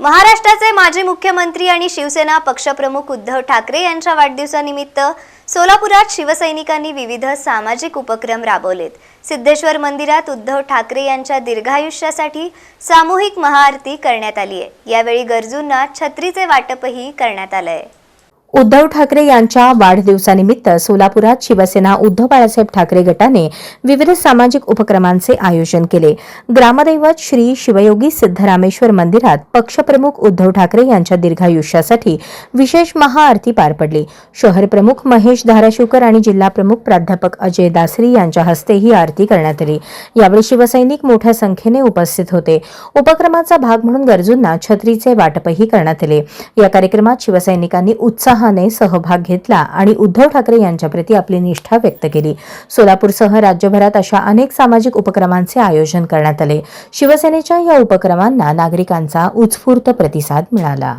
महाराष्ट्राचे माजी मुख्यमंत्री आणि शिवसेना पक्षप्रमुख उद्धव ठाकरे यांच्या वाढदिवसानिमित्त सोलापुरात शिवसैनिकांनी विविध सामाजिक उपक्रम राबवलेत. सिद्धेश्वर मंदिरात उद्धव ठाकरे यांच्या दीर्घायुष्यासाठी सामूहिक महाआरती करण्यात आली आहे यावेळी गरजूंना छत्रीचे वाटपही करण्यात आलंय. उद्धव ठाकरे यांच्या वाढदिवसानिमित्त सोलापुरात शिवसेना उद्धव बाळासाहेब ठाकरे गटाने विविध सामाजिक उपक्रमांचे आयोजन केले. ग्रामदैवत श्री शिवयोगी सिद्धरामेश्वर मंदिरात पक्षप्रमुख उद्धव ठाकरे यांच्या दीर्घायुष्यासाठी विशेष महाआरती पार पडली. शहर प्रमुख महेश धाराशिवकर आणि जिल्हा प्रमुख प्राध्यापक अजय दासरी यांच्या हस्ते ही आरती करण्यात आली. यावेळी शिवसैनिक मोठ्या संख्येने उपस्थित होते. उपक्रमाचा भाग म्हणून गरजूंना छत्रीचे वाटपही करण्यात आले. या कार्यक्रमात शिवसैनिकांनी उत्साह उत्साहाने सहभाग घेतला आणि उद्धव ठाकरे यांच्याप्रती आपली निष्ठा व्यक्त केली. सोलापूरसह राज्यभरात अशा अनेक सामाजिक उपक्रमांचे आयोजन करण्यात आले. शिवसेनेच्या या उपक्रमांना नागरिकांचा उत्स्फूर्त प्रतिसाद मिळाला.